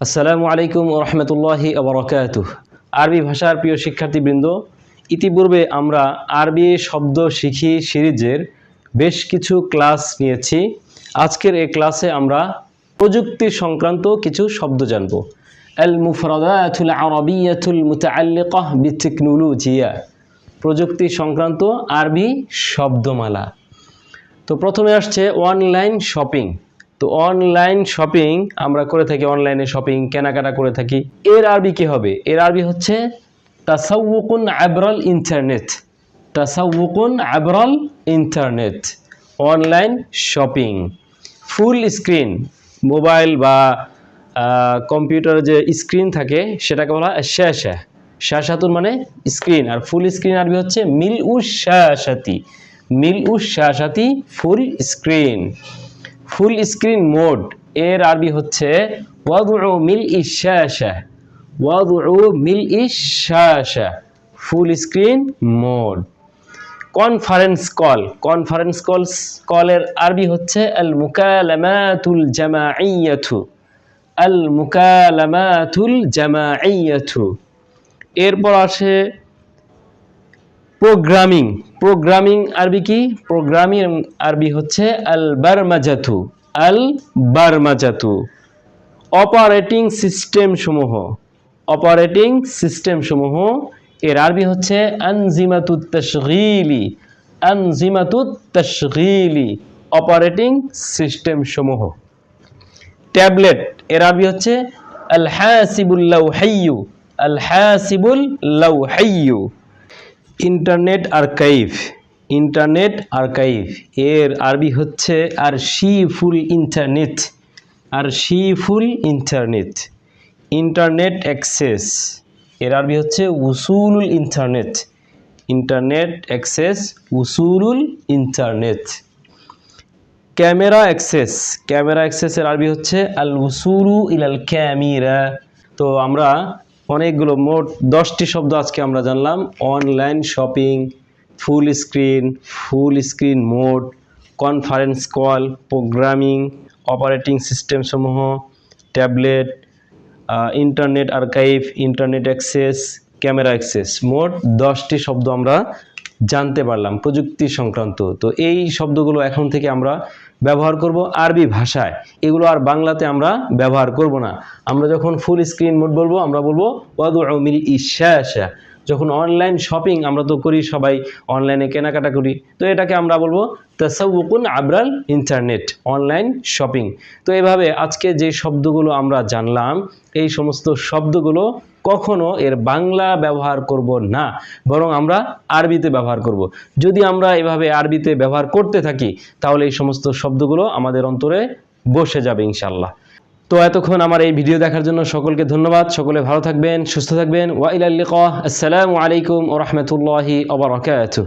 আসসালামু আলাইকুম রহমতুল্লাহি আবরকাত আরবি ভাষার প্রিয় শিক্ষার্থীবৃন্দ, ইতিপূর্বে আমরা আরবি শব্দ শিখি সিরিজের বেশ কিছু ক্লাস নিয়েছি। আজকের এই ক্লাসে আমরা প্রযুক্তি সংক্রান্ত কিছু শব্দ জানব। আল মুফরাদাতুল আরবিয়াতুল মুতাআল্লিকাহ প্রযুক্তি সংক্রান্ত আরবি শব্দমালা। তো প্রথমে আসছে অনলাইন শপিং। তো অনলাইন শপিং আমরা করে থাকি অনলাইনে শপিং কেনাকাটা করে থাকি। এর আরবি কি হবে? এর আরবি হচ্ছে তাসাউকুন আবরাল ইন্টারনেট। তাসাউকুন আবরাল internet. Online shopping full screen mobile বা কম্পিউটার যে স্ক্রিন থাকে, সেটাকে বলা হয় শ্যাশা। শ্যাশাতুন মানে স্ক্রিন আর ফুল স্ক্রিন আরবি হচ্ছে, মিল উ শ্যাশাতি। মিল উ শ্যাশাতি full screen full screen mode, এর আরবি হচ্ছে ওয়াদু মিল ইশাশা ওয়াদু মিল ইশাশা full screen mode. Conference call conference call কলের আরবি হচ্ছে আল মুকালামাতুল জামাইয়াতু, আল মুকালামাতুল জামাইয়াতু। এরপর আসে প্রোগ্রামিং প্রোগ্রামিং আরবি কি? প্রোগ্রামিং আরবি হচ্ছে আল বারমাজাতু আল বারমাজাতু অপারেটিং সিস্টেম সমূহ। অপারেটিং সিস্টেম সমূহ। এর আরবি হচ্ছে আনজিমাতুত তশগিলি। আনজিমাতুত তশগিলি। অপারেটিং সিস্টেম সমূহ। ট্যাবলেট এর আরবি হচ্ছে আল হাসিবুল লাউহাইয়ু। আল হাসিবুল লাউহাইয়ু। ইন্টারনেট আর্কাইভ ইন্টারনেট আর্কাইভ, এর আরবি হচ্ছে আর শি ফুল ইন্টারনেট, আর শি ফুল ইন্টারনেট ইন্টারনেট অ্যাক্সেস, এর আরবি হচ্ছে উসুলুল ইন্টারনেট ইন্টারনেট অ্যাক্সেস, উসুলুল ইন্টারনেট। ক্যামেরা অ্যাক্সেস, ক্যামেরা অ্যাক্সেসের আরবি হচ্ছে আল উসুলু ইলাল ক্যামিরা। তো আমরা অনেকগুলো, মোট দশটি শব্দ আজকে আমরা জানলাম। Online shopping full screen full screen mode conference call programming operating সিস্টেমসমূহ tablet internet archive internet access camera access মোট দশটি শব্দ আমরা জানতে পারলাম প্রযুক্তি সংক্রান্ত। তো এই শব্দগুলো এখন থেকে আমরা ব্যবহার করব আরবি ভাষায়। এগুলো আর বাংলাতে আমরা ব্যবহার করব না। আমরা যখন ফুল স্ক্রিন মোড বলব, আমরা বলব ওয়াদু মিল ইশাশা। যখন অনলাইন শপিং আমরা তো করি, সবাই অনলাইনে কেনাকাটা করি। তো এটাকে আমরা বলব তাসাউকুন আবরাল ইন্টারনেট অনলাইন শপিং তো এভাবে আজকে যে শব্দগুলো আমরা জানলাম, এই সমস্ত শব্দগুলো কখনো এর বাংলা ব্যবহার করব না, বরং আমরা আরবিতে ব্যবহার করব। যদি আমরা এভাবে আরবিতে ব্যবহার করতে থাকি, তাহলে এই সমস্ত শব্দগুলো আমাদের অন্তরে বসে যাবে ইনশাল্লাহ তো এতক্ষণ আমার এই ভিডিও দেখার জন্য সকলকে ধন্যবাদ। সকলে ভালো থাকবেন, সুস্থ থাকবেন। ওয়াইলাল্লিকা আসসালামু আলাইকুম ও রহমতুল্লাহি ওবরাকাতুহ